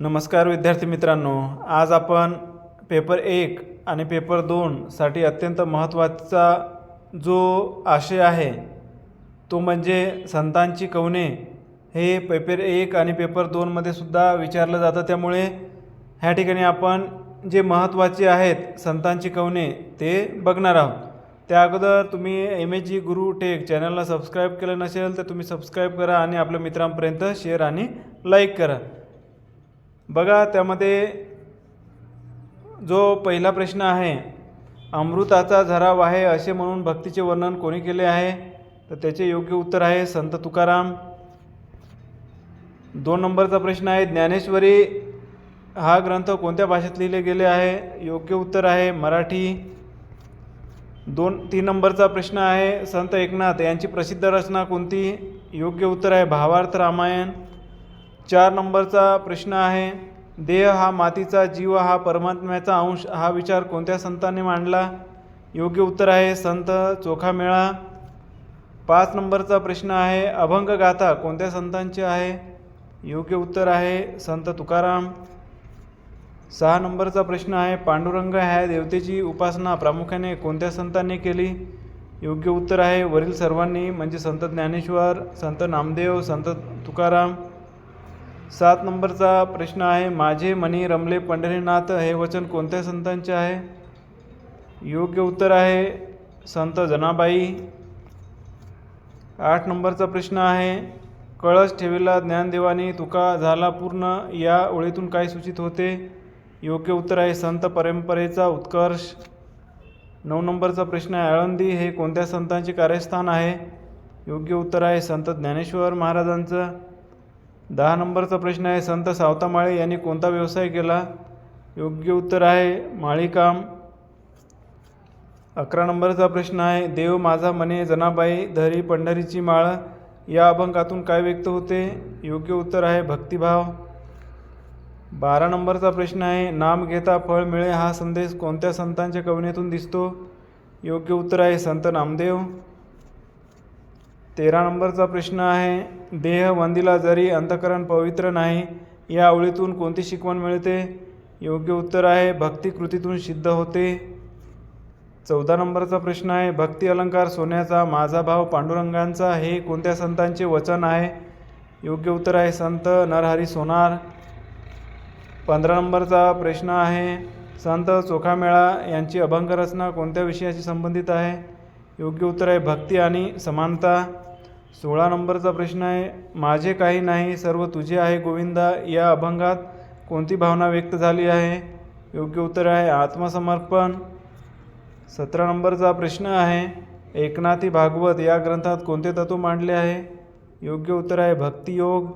नमस्कार विद्यार्थी मित्रांनो आज आपण पेपर एक आणि पेपर दोनसाठी अत्यंत महत्त्वाचा जो आशय आहे तो म्हणजे संतांची कवने. हे पेपर एक आणि पेपर दोनमध्ये सुद्धा विचारलं जातं. त्यामुळे ह्या ठिकाणी आपण जे महत्त्वाचे आहेत संतांची कवने ते बघणार आहोत. त्या अगोदर तुम्ही एम एच जी गुरु टेक चॅनलला सबस्क्राईब केलं नसेल तर तुम्ही सबस्क्राईब करा आणि आपल्या मित्रांपर्यंत शेअर आणि लाईक करा. बघा त्यामध्ये जो पहिला प्रश्न आहे अमृताचा झरा वाहे असे म्हणून भक्तीचे वर्णन कोणी केले आहे? तर त्याचे योग्य उत्तर आहे संत तुकाराम. दोन नंबरचा प्रश्न आहे ज्ञानेश्वरी हा ग्रंथ कोणत्या भाषेत लिहिले गेले आहे? योग्य उत्तर आहे मराठी. दोन तीन नंबरचा प्रश्न आहे संत एकनाथ यांची प्रसिद्ध रचना कोणती? योग्य उत्तर आहे भावार्थ रामायण. चार नंबरचा प्रश्न आहे देह हा मातीचा जीव हा परमात्म्याचा अंश हा विचार कोणत्या संतांनी मांडला? योग्य उत्तर आहे संत चोखामेळा. पाच नंबरचा प्रश्न आहे अभंग गाथा कोणत्या संतांची आहे? योग्य उत्तर आहे संत तुकाराम. सहा नंबरचा प्रश्न आहे पांडुरंग ह्या देवतेची उपासना प्रामुख्याने कोणत्या संतांनी केली? योग्य उत्तर आहे वरील सर्वांनी म्हणजे संत ज्ञानेश्वर संत नामदेव संत तुकाराम. सात नंबरचा प्रश्न आहे माझे मनी रमले पंढरीनाथ हे वचन कोणत्या संतांचे आहे? योग्य उत्तर आहे संत जनाबाई. आठ नंबरचा प्रश्न आहे कळस ठेविला ज्ञानदेवानी तुका झाला पूर्ण या ओळीतून काय सूचित होते? योग्य उत्तर आहे संत परंपरेचा उत्कर्ष. नऊ नंबरचा प्रश्न आहे आळंदी हे कोणत्या संतांचे कार्यस्थान आहे? योग्य उत्तर आहे संत ज्ञानेश्वर महाराजांचं. दहा नंबरचा प्रश्न आहे संत सावतामाळे यांनी कोणता व्यवसाय केला? योग्य उत्तर आहे माळीकाम. अकरा नंबरचा प्रश्न आहे देव माझा मने जनाबाई धरी पंढरीची माळ. या अभंगातून काय व्यक्त होते? योग्य उत्तर आहे भक्तिभाव. बारा नंबरचा प्रश्न आहे नाम घेता फळ मिळे हा संदेश कोणत्या संतांच्या कवनेतून दिसतो? योग्य उत्तर आहे संत नामदेव. तेरा नंबरचा प्रश्न आहे. देह वंदिला जरी अंतकरण पवित्र नाही या ओळीतून कोणती शिकवण मिळते? योग्य उत्तर आहे भक्ती कृतीतून सिद्ध होते. चौदा नंबरचा प्रश्न आहे भक्ती अलंकार सोन्याचा माझा भाव पांडुरंगांचा हे कोणत्या संतांचे वचन आहे? योग्य उत्तर आहे संत नरहरी सोनार. पंधरा नंबरचा प्रश्न आहे संत चोखामेळा यांची अभंगरचना कोणत्या विषयाशी संबंधित आहे? योग्य उत्तर आहे भक्ती आणि समानता. सोळा नंबरचा प्रश्न आहे माझे काही नाही सर्व तुझे आहे गोविंदा या अभंगात कोणती भावना व्यक्त झाली आहे? योग्य उत्तर आहे आत्मसमर्पण. सतरा नंबरचा प्रश्न आहे एकनाथी भागवत या ग्रंथात कोणते तत्व मांडले आहे? योग्य उत्तर आहे भक्तियोग.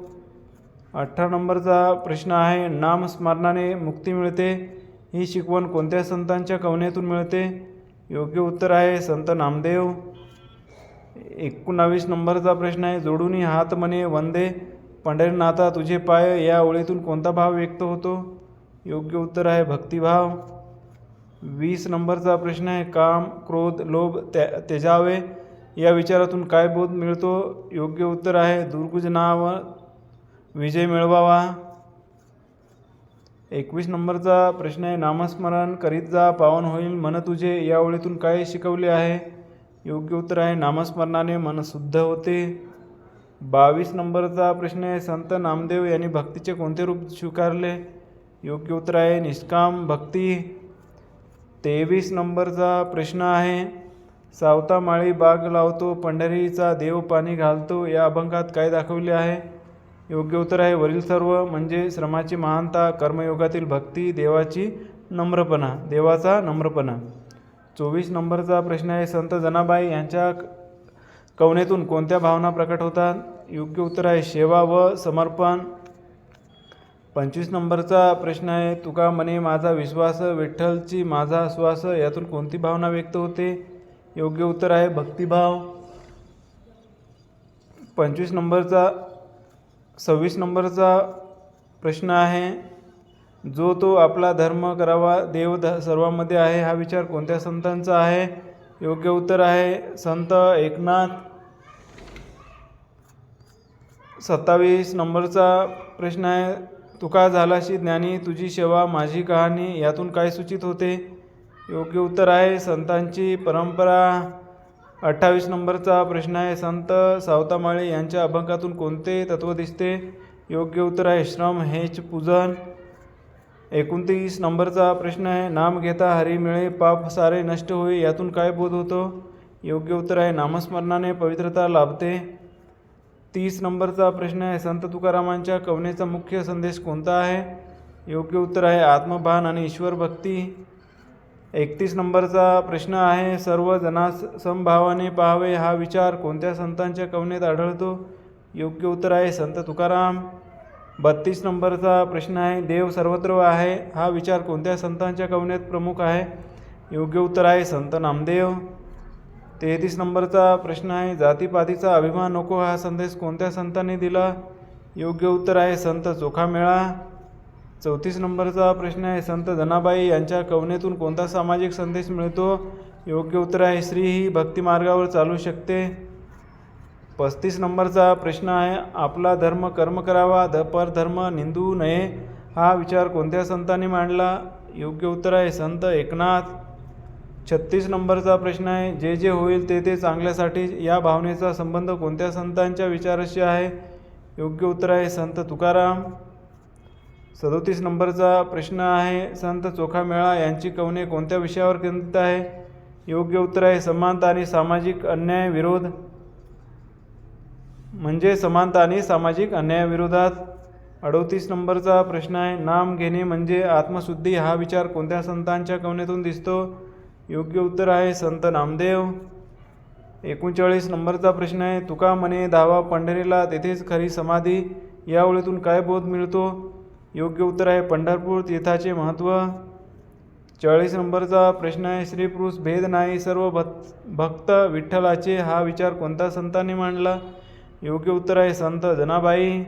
अठरा नंबरचा प्रश्न आहे नामस्मरणाने मुक्ती मिळते ही शिकवण कोणत्या संतांच्या कवनेतून मिळते? योग्य उत्तर आहे संत नामदेव. एकोणावीस नंबरचा प्रश्न आहे. जोडूनी हात मने वंदे. पंढरीनाथा तुझे पाय. या ओळीतून कोणता भाव व्यक्त होतो? योग्य उत्तर आहे भक्तिभाव. वीस नंबरचा प्रश्न आहे. काम क्रोध लोभ त्या तेजावे. या विचारातून काय बोध मिळतो? योग्य उत्तर आहे. दुर्गुजनाव विजय मिळवावा. एकवीस नंबरचा प्रश्न आहे. नामस्मरण करीत जा पावन होईल. मन तुझे. या ओळीतून काय शिकवले आहे? योग्य उत्तर आहे. नामस्मरणाने मन शुद्ध होते. बावीस नंबरचा प्रश्न आहे. संत नामदेव यांनी भक्तीचे कोणते रूप स्वीकारले? योग्य उत्तर आहे. निष्काम भक्ती. तेवीस नंबरचा प्रश्न आहे. सावता माळी बाग लावतो पंढरीचा देव पाणी घालतो या अभंगात काय दाखवले आहे? योग्य उत्तर आहे. वरील सर्व म्हणजे श्रमाची महानता कर्मयोगातील भक्ती देवाची नम्रपणा देवाचा नम्रपणा. चोवीस नंबरचा प्रश्न आहे संत जनाबाई यांच्या क- कवनेतून कोणत्या भावना प्रकट होतात? योग्य उत्तर आहे सेवा व समर्पण. पंचवीस नंबरचा प्रश्न आहे तुका म्हणे माझा विश्वास विठ्ठलची माझा श्वास यातून कोणती भावना व्यक्त होते? योग्य उत्तर आहे भक्तिभाव. पंचवीस नंबरचा सव्वीस नंबरचा प्रश्न आहे जो तो आपला धर्म करावा देव ध सर्वांमध्ये आहे हा विचार कोणत्या संतांचा आहे? योग्य उत्तर आहे संत एकनाथ. सत्तावीस नंबरचा प्रश्न आहे तुका झालाशी ज्ञानी तुझी सेवा माझी कहाणी यातून काय सूचित होते? योग्य उत्तर आहे संतांची परंपरा. अठ्ठावीस नंबरचा प्रश्न आहे संत सावतामाळे यांच्या अभंगातून कोणते तत्त्व दिसते? योग्य उत्तर आहे श्रम हेच पूजन. एकोणतीस नंबरचा प्रश्न आहे. नाम घेता हरी मिळे पाप सारे नष्ट होई यातून काय बोध होतो? योग्य उत्तर आहे नामस्मरणाने पवित्रता लाभते. तीस नंबरचा प्रश्न आहे संत तुकारामांच्या कवनेचा मुख्य संदेश कोणता आहे? योग्य उत्तर आहे आत्मभान आणि ईश्वर भक्ती. एकतीस नंबरचा प्रश्न आहे सर्व जनास समभावाने पाहावे हा विचार कोणत्या संतांच्या कवनेत आढळतो? योग्य उत्तर आहे संत तुकाराम. बत्तीस नंबरचा प्रश्न आहे. देव सर्वत्र आहे. हा विचार कोणत्या संतांच्या कवनेत प्रमुख आहे? योग्य उत्तर आहे संत नामदेव. तेहतीस नंबरचा प्रश्न आहे. जातीपातीचा अभिमान नको हा संदेश कोणत्या संतांनी दिला? योग्य उत्तर आहे संत चोखामेळा. चौतीस नंबरचा प्रश्न आहे संत जनाबाई यांच्या कवनेतून कोणता सामाजिक संदेश मिळतो? योग्य उत्तर आहे स्त्री ही भक्तिमार्गावर चालू शकते. पस्तीस नंबरचा प्रश्न आहे आपला धर्म कर्म करावा ध परधर्म निंदू नये हा विचार कोणत्या संतांनी मांडला? योग्य उत्तर आहे संत एकनाथ. छत्तीस नंबरचा प्रश्न आहे जे जे होईल ते ते चांगल्यासाठी या भावनेचा संबंध कोणत्या संतांच्या विचाराशी आहे? योग्य उत्तर आहे संत तुकाराम. सदोतीस नंबरचा प्रश्न आहे संत चोखामेळा यांची कवने कोणत्या विषयावर केंद्रित आहे? योग्य उत्तर आहे समानता आणि सामाजिक अन्याय विरोध. म्हणजे समानता आणि सामाजिक अन्यायाविरोधात अडोतीस नंबरचा प्रश्न आहे. नाम घेणे म्हणजे आत्मशुद्धी हा विचार कोणत्या संतांच्या कवनेतून दिसतो? योग्य उत्तर आहे संत नामदेव. एकोणचाळीस नंबरचा प्रश्न आहे. तुका म्हणे धावा पंढरीला तेथेच खरी समाधी. या ओळीतून काय बोध मिळतो? योग्य उत्तर आहे पंढरपूर तीर्थाचे महत्त्व चाळीस नंबरचा प्रश्न आहे. स्त्रीपुरुष भेद नाही. सर्व भक्त भक्त विठ्ठलाचे हा विचार कोणत्या संतांनी मांडला? योग्य उत्तर आहे संत जनाबाई.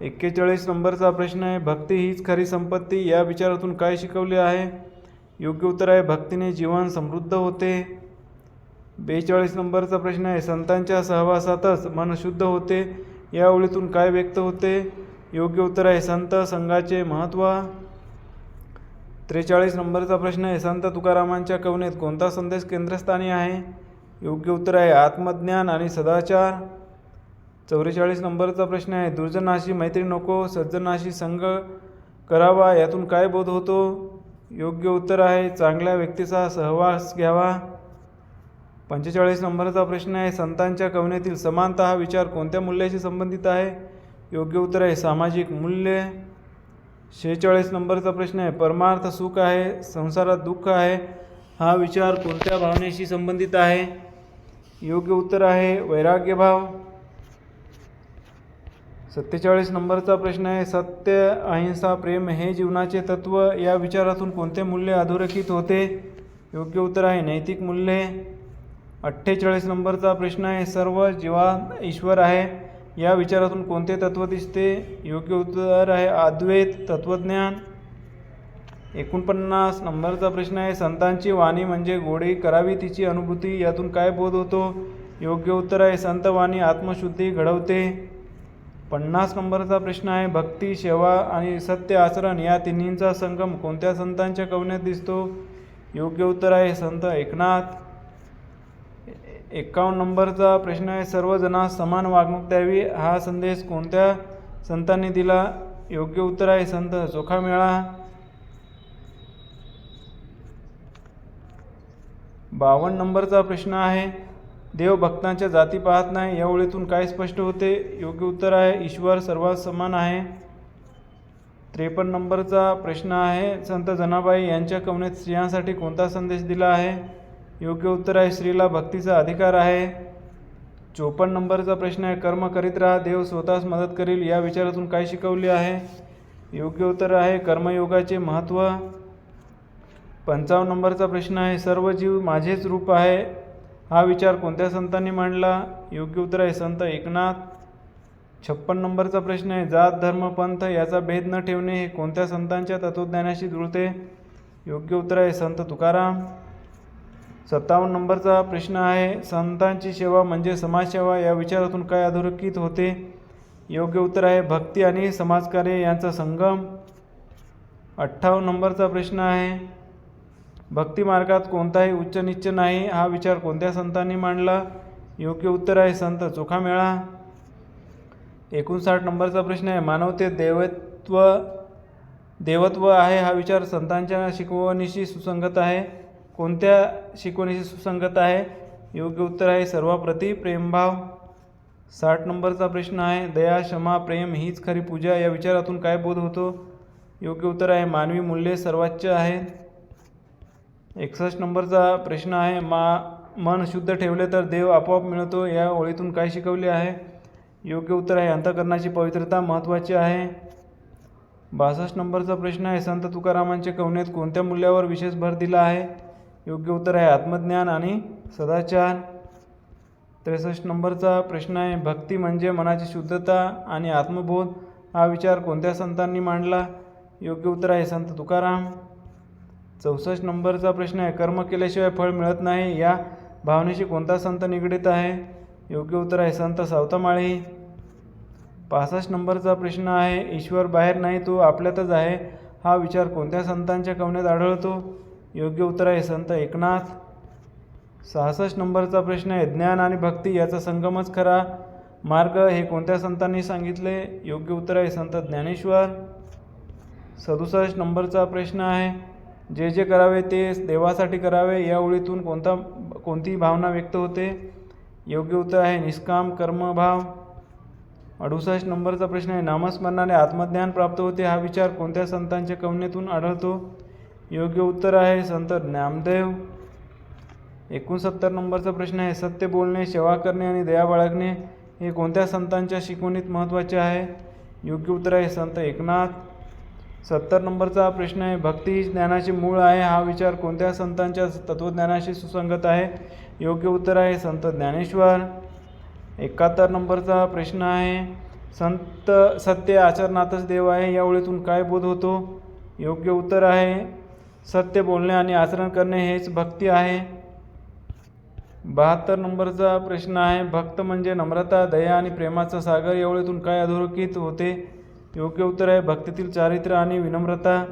एक्केचाळीस नंबरचा प्रश्न आहे भक्ती हीच खरी संपत्ती या विचारातून काय शिकवले आहे? योग्य उत्तर आहे भक्तीने जीवन समृद्ध होते. बेचाळीस नंबरचा प्रश्न आहे संतांच्या सहवासातच मन शुद्ध होते या ओळीतून काय व्यक्त होते? योग्य उत्तर आहे संत संघाचे महत्त्व त्रेचाळीस नंबरचा प्रश्न आहे संत तुकारामांच्या कवनेत कोणता संदेश केंद्रस्थानी आहे? योग्य उत्तर आहे आत्मज्ञान आणि सदाचार. चौवेचाळीस नंबरचा प्रश्न आहे दुर्जनाशी मैत्री नको सज्जनाशी संग करावा यातून काय बोध होतो? योग्य उत्तर आहे चांगल्या व्यक्तीचा सहवास घ्यावा. पंचेचाळीस नंबरचा प्रश्न आहे संतांच्या कवनेतील समानता हा विचार कोणत्या मूल्याशी संबंधित आहे? योग्य उत्तर आहे सामाजिक मूल्य. शेहेचाळीस नंबरचा प्रश्न आहे परमार्थ सुख आहे संसारात दुःख आहे हा विचार कोणत्या भावनेशी संबंधित आहे? योग्य उत्तर आहे वैराग्यभाव सत्तेचाळीस नंबरचा प्रश्न आहे सत्य अहिंसा प्रेम हे जीवनाचे तत्व या विचारातून कोणते मूल्य अधोरेखित होते? योग्य उत्तर आहे नैतिक मूल्ये. अठ्ठेचाळीस नंबरचा प्रश्न आहे सर्व जीवा ईश्वर आहे या विचारातून कोणते तत्व दिसते? योग्य उत्तर आहे अद्वैत तत्वज्ञान. एकोणपन्नास नंबरचा प्रश्न आहे संतांची वाणी म्हणजे गोडी करावी तिची अनुभूती यातून काय बोध होतो? योग्य उत्तर आहे संतवाणी आत्मशुद्धी घडवते. पन्नास नंबरचा प्रश्न आहे. भक्ती सेवा आणि सत्य आचरण या तिन्हींचा संगम कोणत्या संतांच्या कवण्यात दिसतो? योग्य उत्तर आहे संत एकनाथ. एकावन्न नंबरचा प्रश्न आहे. सर्वजणांस समान वागणूक द्यावी. हा संदेश कोणत्या संतांनी दिला? योग्य उत्तर आहे संत चोखामेळा. बावन्न नंबरचा प्रश्न आहे. देव भक्तांच्या जाती पाहत नाही या ओळीतून काय स्पष्ट होते? योग्य उत्तर आहे ईश्वर सर्वात समान आहे. त्रेपन्न नंबरचा प्रश्न आहे संत जनाबाई यांच्या कवनेत स्त्रियांसाठी कोणता संदेश दिला आहे? योग्य उत्तर आहे स्त्रीला भक्तीचा अधिकार आहे. चोपन्न नंबरचा प्रश्न आहे कर्म करीत राहा देव स्वतःच मदत करील या विचारातून काय शिकवले आहे? योग्य उत्तर आहे कर्मयोगाचे महत्त्व पंचावन्न नंबरचा प्रश्न आहे सर्व जीव माझेच रूप आहे. हा विचार कोणत्या संतांनी मांडला? योग्य उत्तर आहे संत एकनाथ. छप्पन नंबरचा प्रश्न आहे जात धर्म पंथ याचा भेद न ठेवणे हे कोणत्या संतांच्या तत्त्वज्ञानाशी जुळते? योग्य उत्तर आहे संत तुकाराम. सत्तावन्न नंबरचा प्रश्न आहे संतांची सेवा म्हणजे समाजसेवा? या विचारातून काय अधोरेखित होते? योग्य उत्तर आहे भक्ती आणि समाजकार्य यांचा संगम. अठ्ठावन्न नंबरचा प्रश्न आहे भक्तिमार्गात कोणताही उच्च निच्च नाही हा विचार कोणत्या संतांनी मांडला? योग्य उत्तर आहे संत चोखामेळा. एकोणसाठ नंबरचा प्रश्न आहे मानवते देवत्व देवत्व आहे हा विचार संतांच्या शिकवणीशी सुसंगत आहे? कोणत्या शिकवणीशी सुसंगत आहे? योग्य उत्तर आहे सर्वाप्रती प्रेमभाव साठ नंबरचा प्रश्न आहे दया क्षमा प्रेम हीच खरी पूजा या विचारातून काय बोध होतो? योग्य उत्तर आहे मानवी मूल्ये सर्वोच्च आहेत एकसष्ट नंबरचा प्रश्न आहे मा मन शुद्ध ठेवले तर देव आपोआप मिळतो या ओळीतून काय शिकवले आहे? योग्य उत्तर आहे अंतकरणाची पवित्रता महत्त्वाची आहे. बासष्ट नंबरचा प्रश्न आहे संत तुकारामांच्या कवनेत कोणत्या मूल्यावर विशेष भर दिला आहे? योग्य उत्तर आहे आत्मज्ञान आणि सदाचार. त्रेसष्ट नंबरचा प्रश्न आहे भक्ती म्हणजे मनाची शुद्धता आणि आत्मबोध हा विचार कोणत्या संतांनी मांडला? योग्य उत्तर आहे संत तुकाराम. चौसष्ट नंबरचा प्रश्न आहे. कर्म केल्याशिवाय फळ मिळत नाही या भावनेशी कोणता संत निगडीत आहे? योग्य उत्तर आहे संत सावतामाळी. पासष्ट नंबरचा प्रश्न आहे ईश्वर बाहेर नाही तो आपल्यातच आहे. हा विचार कोणत्या संतांच्या कवनेत आढळतो? योग्य उत्तर आहे संत एकनाथ. सहासष्ट नंबरचा प्रश्न आहे ज्ञान आणि भक्ती याचा संगमच खरा मार्ग हे कोणत्या संतांनी सांगितले? योग्य उत्तर आहे संत ज्ञानेश्वर. सदुसष्ट नंबरचा प्रश्न आहे जे जे करावे ते देवासाठी करावे या ओळीतून कोणता कोणती भावना व्यक्त होते. योग्य उत्तर आहे निष्काम कर्मभाव. अडुसष्ट नंबरचा प्रश्न आहे नामस्मरणाने आत्मज्ञान प्राप्त होते हा विचार कोणत्या संतांच्या कवनेतून आढळतो? योग्य उत्तर आहे संत ज्ञानदेव एकोणसत्तर नंबरचा प्रश्न आहे सत्य बोलणे सेवा करणे आणि दया बाळगणे हे कोणत्या संतांच्या शिकवणीत महत्त्वाचे आहे? योग्य उत्तर आहे संत एकनाथ. सत्तर नंबरचा प्रश्न आहे. भक्ती ही ज्ञानाचे मूळ आहे. हा विचार कोणत्या संतांच्या तत्त्वज्ञानाशी सुसंगत आहे? योग्य उत्तर आहे संत ज्ञानेश्वर. एकाहत्तर नंबरचा प्रश्न आहे. संत सत्य आचरणातच देव आहे या ओळीतून काय बोध होतो? योग्य उत्तर आहे सत्य बोलणे आणि आचरण करणे हेच भक्ती आहे. बहात्तर नंबरचा प्रश्न आहे. भक्त म्हणजे नम्रता दया आणि प्रेमाचा सागर या ओळीतून काय अधोरेखित होते? योग्य उत्तर आहे. भक्तीतील चारित्र्य आणि विनम्रता.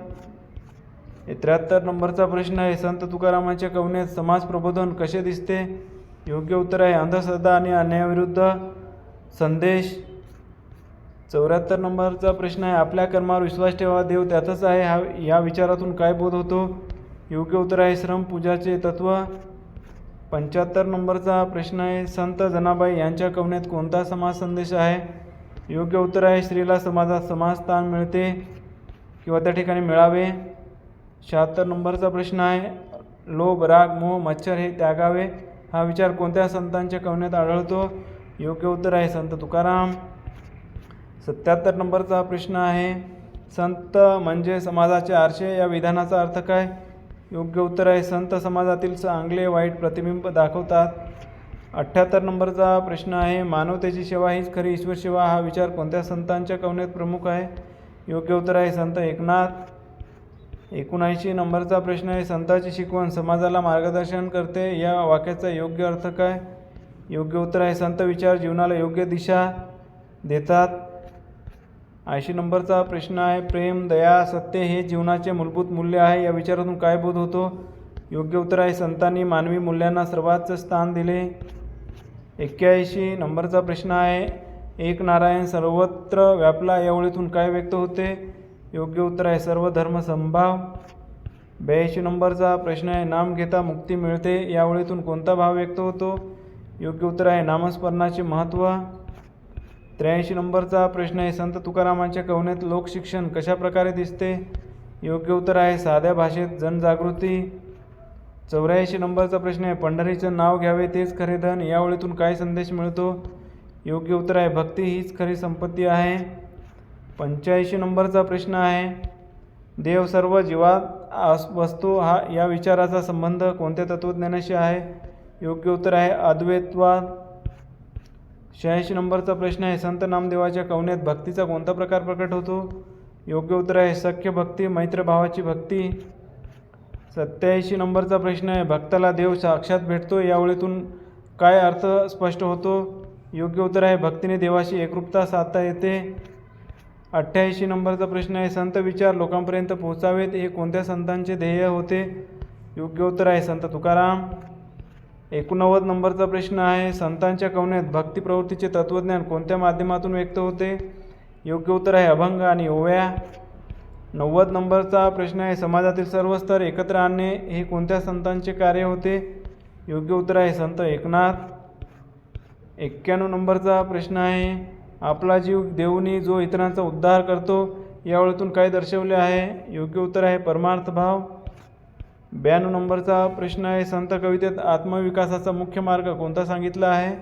त्र्याहत्तर नंबरचा प्रश्न आहे. संत तुकारामांच्या कवनेत समाज प्रबोधन कसे दिसते? योग्य उत्तर आहे. अंधश्रद्धा आणि अन्यायाविरुद्ध संदेश. चौऱ्याहत्तर नंबरचा प्रश्न आहे. आपल्या कर्मावर विश्वास ठेवा. देव त्यातच आहे. हा या विचारातून काय बोध होतो? योग्य उत्तर आहे. श्रम पूजाचे तत्त्व पंच्याहत्तर नंबरचा प्रश्न आहे. संत जनाबाई यांच्या कवनेत कोणता समाज संदेश आहे? योग्य उत्तर आहे. स्त्रीला समाजात समाजस्थान मिळते किंवा त्या ठिकाणी मिळावे. शहात्तर नंबरचा प्रश्न आहे. लोभ राग मोह मच्छर हे त्यागावे. हा विचार कोणत्या संतांच्या कवनेत आढळतो? योग्य उत्तर आहे संत तुकाराम. सत्याहत्तर नंबरचा प्रश्न आहे. संत म्हणजे समाजाचे आरशे. या विधानाचा अर्थ काय? योग्य उत्तर आहे. संत समाजातील चांगले वाईट प्रतिबिंब दाखवतात. अठ्ठ्याहत्तर नंबरचा प्रश्न आहे मानवतेची सेवा हीच खरी ईश्वर सेवा. हा विचार कोणत्या संतांच्या कवनेत प्रमुख आहे? योग्य उत्तर आहे संत एकनाथ. एकोणऐंशी नंबरचा प्रश्न आहे संताची शिकवण समाजाला मार्गदर्शन करते या वाक्याचा योग्य अर्थ काय? योग्य उत्तर आहे संत विचार जीवनाला योग्य दिशा देतात. ऐंशी नंबरचा प्रश्न आहे प्रेम दया सत्य हे जीवनाचे मूलभूत मूल्य आहे या विचारातून काय बोध होतो? योग्य उत्तर आहे संतांनी मानवी मूल्यांना सर्वात स्थान दिले. एक्क्याऐंशी नंबरचा प्रश्न आहे. एक नारायण सर्वत्र व्यापला या ओळीतून काय व्यक्त होते? योग्य उत्तर आहे सर्व धर्म संभाव. ब्याऐंशी नंबरचा प्रश्न आहे नाम घेता मुक्ती मिळते या ओळीतून कोणता भाव व्यक्त होतो? योग्य उत्तर आहे नामस्मरणाचे महत्त्व त्र्याऐंशी नंबरचा प्रश्न आहे संत तुकारामांच्या कवनेत लोकशिक्षण कशा प्रकारे दिसते? योग्य उत्तर आहे साध्या भाषेत जनजागृती. चौऱ्याऐंशी नंबरचा प्रश्न आहे. पंढरीचं नाव घ्यावे तेच खरे धन. या ओळीतून काय संदेश मिळतो? योग्य उत्तर आहे. भक्ती हीच खरी संपत्ती आहे. पंच्याऐंशी नंबरचा प्रश्न आहे. देव सर्व जीवात आस वस्तू हा या विचाराचा संबंध कोणत्या तत्त्वज्ञानाशी आहे? योग्य उत्तर आहे अद्वैतवाद. शहाऐंशी नंबरचा प्रश्न आहे. संत नामदेवाच्या कवनेत भक्तीचा कोणता प्रकार प्रकट होतो? योग्य उत्तर आहे सख्य भक्ती मैत्रभावाची भक्ती. सत्याऐंशी नंबरचा प्रश्न आहे. भक्ताला देव साक्षात भेटतो. या ओळीतून काय अर्थ स्पष्ट होतो? योग्य उत्तर आहे. भक्तीने देवाशी एकरूपता साधता येते. अठ्ठ्याऐंशी नंबरचा प्रश्न आहे. संत विचार लोकांपर्यंत पोहोचावेत. हे कोणत्या संतांचे ध्येय होते? योग्य उत्तर आहे. संत तुकाराम. एकोणनव्वद नंबरचा प्रश्न आहे. संतांच्या कवनेत भक्ती प्रवृत्तीचे तत्त्वज्ञान कोणत्या माध्यमातून व्यक्त होते? योग्य उत्तर आहे. अभंग आणि ओव्या. नव्वद नंबरचा प्रश्न आहे. समाजातील सर्व स्तर एकत्र आणणे हे कोणत्या संतांचे कार्य होते? योग्य उत्तर आहे संत एकनाथ. एक्क्याण्णव नंबरचा प्रश्न आहे. आपला जीव देऊनी जो इतरांचा उद्धार करतो या ओळीतून काय दर्शवले आहे? योग्य उत्तर आहे परमार्थ भाव. ब्याण्णव नंबरचा प्रश्न आहे. संत कवितेत आत्मविकासाचा मुख्य मार्ग कोणता सांगितला आहे?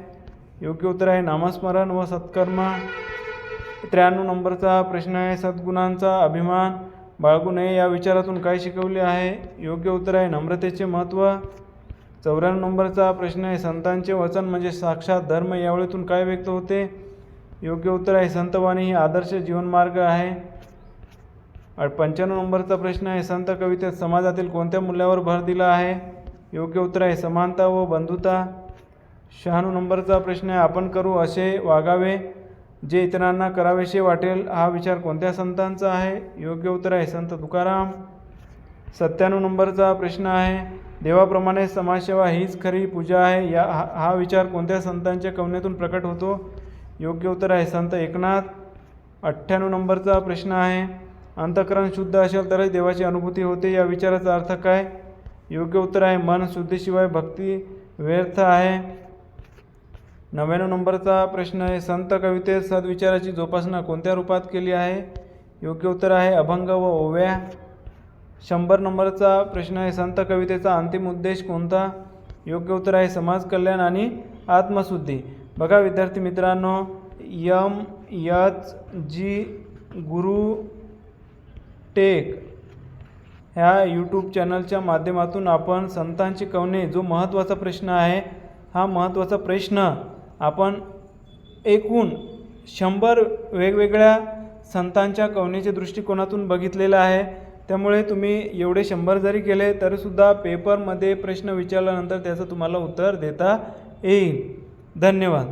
योग्य उत्तर आहे नामस्मरण व सत्कर्म. त्र्याण्णव नंबरचा प्रश्न आहे. सद्गुणांचा अभिमान बाळगू नये या विचारातून काय शिकवले आहे? योग्य उत्तर आहे. नम्रतेचे महत्त्व चौऱ्याण्णव नंबरचा प्रश्न आहे. संतांचे वचन म्हणजे साक्षात धर्म यावेळीतून काय व्यक्त होते? योग्य उत्तर आहे. संतवाणी ही आदर्श जीवनमार्ग आहे. आणि पंच्याण्णव नंबरचा प्रश्न आहे. संत कवितेत समाजातील कोणत्या मूल्यावर भर दिला आहे? योग्य उत्तर आहे. समानता व बंधुता. शहाण्णव नंबरचा प्रश्न आहे. आपण करू असे वागावे. जे इतरांना करावेसे वाटेल हा विचार कोणत्या संतांचा आहे? योग्य उत्तर आहे संत तुकाराम. सत्त्याण्णव नंबरचा प्रश्न आहे देवाप्रमाणे समाजसेवा हीच खरी पूजा आहे या हा हा विचार कोणत्या संतांच्या कवनेतून प्रकट होतो? योग्य उत्तर आहे संत एकनाथ. अठ्ठ्याण्णव नंबरचा प्रश्न आहे अंतकरण शुद्ध असेल तरच देवाची अनुभूती होते या विचाराचा अर्थ काय? योग्य उत्तर आहे मन शुद्धीशिवाय भक्ती व्यर्थ आहे. नव्याण्णव नंबरचा प्रश्न आहे. संत कवितेत सद्विचाराची जोपासना कोणत्या रूपात केली आहे? योग्य उत्तर आहे अभंग व ओव्या. शंभर नंबरचा प्रश्न आहे. संत कवितेचा अंतिम उद्देश कोणता? योग्य उत्तर आहे समाज कल्याण आणि आत्मशुद्धी. बघा विद्यार्थी मित्रांनो यम यच जी गुरु टेक ह्या यूट्यूब चॅनलच्या माध्यमातून आपण संतांची कवने जो महत्त्वाचा प्रश्न आहे हा महत्त्वाचा प्रश्न आपण एकूण शंभर वेगवेगळ्या संतांच्या कवनेच्या दृष्टिकोनातून बघितलेलं आहे. त्यामुळे तुम्ही एवढे शंभर जरी केले तरीसुद्धा पेपरमध्ये प्रश्न विचारल्यानंतर त्याचं तुम्हाला उत्तर देता येईल. धन्यवाद.